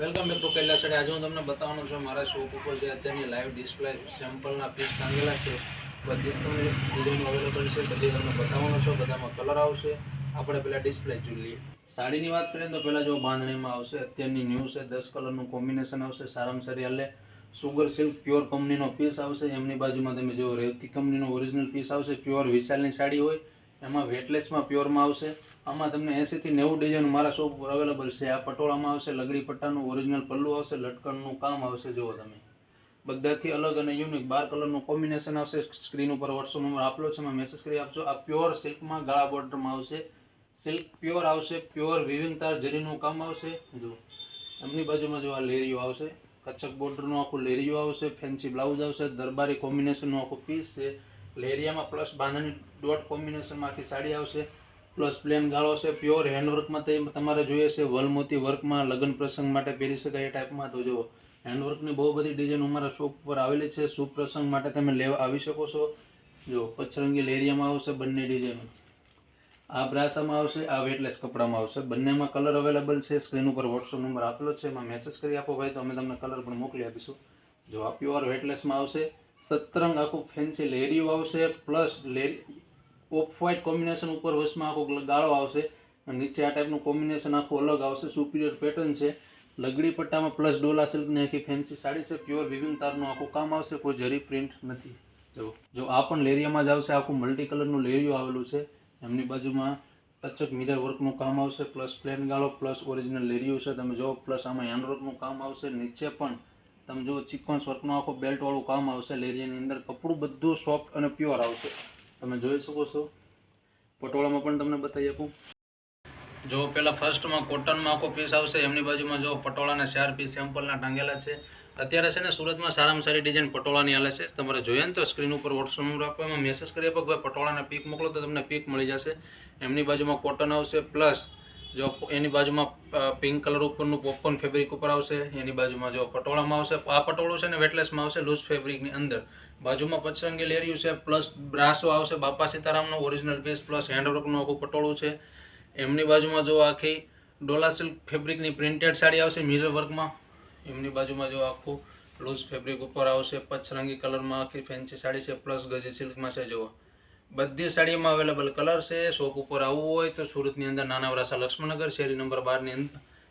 Welcome back to કૈલાસડે આજે હું તમને બતાવવાનું છું, મારા શોપ ઉપર જે અત્યારની લાઈવ ડિસ્પ્લે સેમ્પલના પીસ ટાંગેલા છે બધી જ તમને ડિઝાઇન અવેલેબલ છે, બધી તમને બતાવવાનો છું, બધામાં કલર આવશે. આપણે પહેલાં ડિસ્પ્લે જોઈ લઈએ. સાડીની વાત કરીએ તો પહેલાં જો બાંધણીમાં આવશે, અત્યારની ન્યૂ છે, દસ કલરનું કોમ્બિનેશન આવશે, સારામાં સારી હાલે. સુગર સિલ્ક પ્યોર કંપનીનો પીસ આવશે, એમની બાજુમાં તમે જો રેવતી કંપનીનો ઓરિજિનલ પીસ આવશે પ્યોર વિશાલની સાડી હોય, એમાં વેટલેસમાં પ્યોરમાં આવશે. આમાં તમને એંસીથી નેવું ડિઝાઇન મારા શોપ ઉપર અવેલેબલ છે. આ પટોળામાં આવશે, લગડી પટ્ટાનું ઓરિજિનલ પલ્લું આવશે, લટકણનું કામ આવશે, જુઓ તમે. બધાથી અલગ અને યુનિક બાર કલરનું કોમ્બિનેશન આવશે. સ્ક્રીન ઉપર વોટ્સઅપ નંબર આપેલો છે, એમાં મેસેજ કરી આપજો. આ પ્યોર સિલ્કમાં ગાળા બોર્ડરમાં આવશે. સિલ્ક પ્યોર આવશે પ્યોર વિવિંગ તાર જરીનું કામ આવશે. જો એમની બાજુમાં જો આ લેરિયો આવશે. કચ્છક બોર્ડરનું આખું લેરીઓ આવશે. ફેન્સી બ્લાઉઝ આવશે. દરબારી કોમ્બિનેશનનું આખું પીસ છે. લેરિયામાં પ્લસ બાંધણી ડોટ કોમ્બિનેશનમાં આખી સાડી આવશે. પ્લસ પ્લેન ગાળો છે, પ્યોર હેન્ડવર્કમાં તમારે જોઈએ છે, વલમોતી વર્કમાં લગ્ન પ્રસંગ માટે પહેરી શકાય એ ટાઈપમાં તો જુઓ હેન્ડવર્કની બહુ બધી ડિઝાઇન અમારા શોપ ઉપર આવેલી છે, શુભ પ્રસંગ માટે તમે લેવા આવી શકો છો. જો પચરંગી લેરિયામાં આવશે બંને ડિઝાઇન આ બ્રાસામાં આવશે, આ વેટલેસ કપડામાં આવશે. બંનેમાં કલર અવેલેબલ છે સ્ક્રીન ઉપર વોટ્સઅપ નંબર આપેલો છે, એમાં મેસેજ કરી આપો ભાઈ, તો અમે તમને કલર પણ મોકલી આપીશું. જો આ પ્યોર વેટલેસમાં આવશે સતરંગ આખું ફેન્સી લેરિયું આવશે પ્લસ લેરી ઓફ વ્હાઇટ કોમ્બિનેશન ઉપર વચમાં આખો ગાળો આવશે અને નીચે આ ટાઈપનું કોમ્બિનેશન આખું અલગ આવશે સુપિરિયર પેટર્ન છે. લગડી પટ્ટામાં પ્લસ ડોલા સિલ્કની આખી ફેન્સી સાડી છે પ્યોર વિવિંગ તારનું આખું કામ આવશે, કોઈ જરી પ્રિન્ટ નથી. જો જો આ પણ લેરિયામાં જ આવશે, આખું મલ્ટી કલરનું લેરિયું આવેલું છે. એમની બાજુમાં ટચક મિરર વર્કનું કામ આવશે પ્લસ પ્લેન ગાળો પ્લસ ઓરિજિનલ લેરિયું છે. તમે જો પ્લસ આમાં હેન્ડવર્કનું કામ આવશે, નીચે પણ તમે જો ચિકન્સ વર્કનું આખું બેલ્ટવાળું કામ આવશે, લેરિયાની અંદર કપડું બધું સોફ્ટ અને પ્યોર આવશે. તમે જોઈ શકો છો. પટોળામાં પણ તમને બતાવી આપું જો પેલા ફર્સ્ટમાં કોટનમાં આખો પીસ આવશે, એમની બાજુમાં જો પટોળાના ચાર પીસ સેમ્પલના ટાંગેલા છે. અત્યારે છે ને સુરતમાં સારામાં સારી ડિઝાઇન પટોળાની હાલે છે. તમારે જોઈએ ને તો સ્ક્રીન ઉપર વોટ્સઅપ નંબર આપો એમાં મેસેજ કરી આપો ભાઈ પટોળાના પીક મોકલો તો તમને પીક મળી જશે. એમની બાજુમાં કોટન આવશે પ્લસ જો એની બાજુમાં પિંક કલર ઉપરનું પોપકોર્ન ફેબ્રિક ઉપર આવશે, એની બાજુમાં જો પટોળામાં આવશે, આ પટોળું છે ને વેટલેસમાં આવશે, લૂઝ ફેબ્રિકની અંદર. બાજુમાં પચરંગી લેરિયું છે, પ્લસ બ્રાસો આવશે, બાપા સીતારામનો ઓરિજિનલ પીસ પ્લસ હેન્ડવર્કનું આખું પટોળું છે. એમની બાજુમાં જો આખી ડોલા સિલ્ક ફેબ્રિકની પ્રિન્ટેડ સાડી આવશે મિરર વર્કમાં એમની બાજુમાં જો આખું લૂઝ ફેબ્રિક ઉપર આવશે પચરંગી કલરમાં આખી ફેન્સી સાડી છે, પ્લસ ગજી સિલ્કમાં છે, જુઓ. બધી સાડીમાં અવેલેબલ કલર છે. શોપ ઉપર આવવું હોય તો સુરતની અંદર નાના વરાસા લક્ષ્મણનગર, શેરી નંબર બારની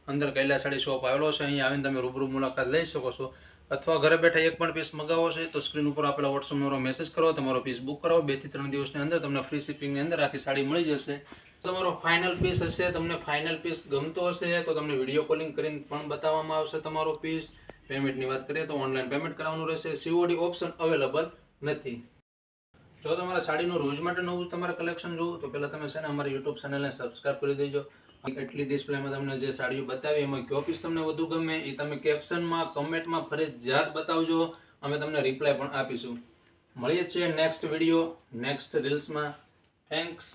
અંદર કૈલા સાડી શોપ આવેલો છે. અહીં આવીને તમે રૂબરૂ મુલાકાત લઈ શકો છો. અથવા ઘરે બેઠા એક પણ પીસ મગાવો છે તો સ્ક્રીન ઉપર આપેલા વોટ્સઅપ નંબર મેસેજ કરો, તમારો પીસ બુક કરાવો. બેથી ત્રણ દિવસની અંદર તમને ફ્રી શિપિંગની અંદર આખી સાડી મળી જશે. તમારો ફાઇનલ પીસ હશે, તમને ફાઇનલ પીસ ગમતો હશે તો તમને વીડિયો કોલિંગ કરીને પણ બતાવવામાં આવશે તમારો પીસ પેમેન્ટની વાત કરીએ તો ઓનલાઈન પેમેન્ટ કરાવવાનું રહેશે. સીઓડી ઓપ્શન અવેલેબલ નથી. જો તમારે સાડીનું રોજ માટે નવું તમારે કલેક્શન જોવું તો પહેલાં તમે છે ને અમારી યુટ્યુબ ચેનલને સબસ્ક્રાઈબ કરી દેજો. એટલી ડિસ્પ્લેમાં તમને જે સાડીઓ બતાવી એમાં કયો પીસ તમને વધુ ગમે એ તમે કેપ્શનમાં કમેન્ટમાં ફરજિયાત બતાવજો. અમે તમને રિપ્લાય પણ આપીશું. મળીએ છીએ નેક્સ્ટ વીડિયો નેક્સ્ટ રીલ્સમાં થેન્ક્સ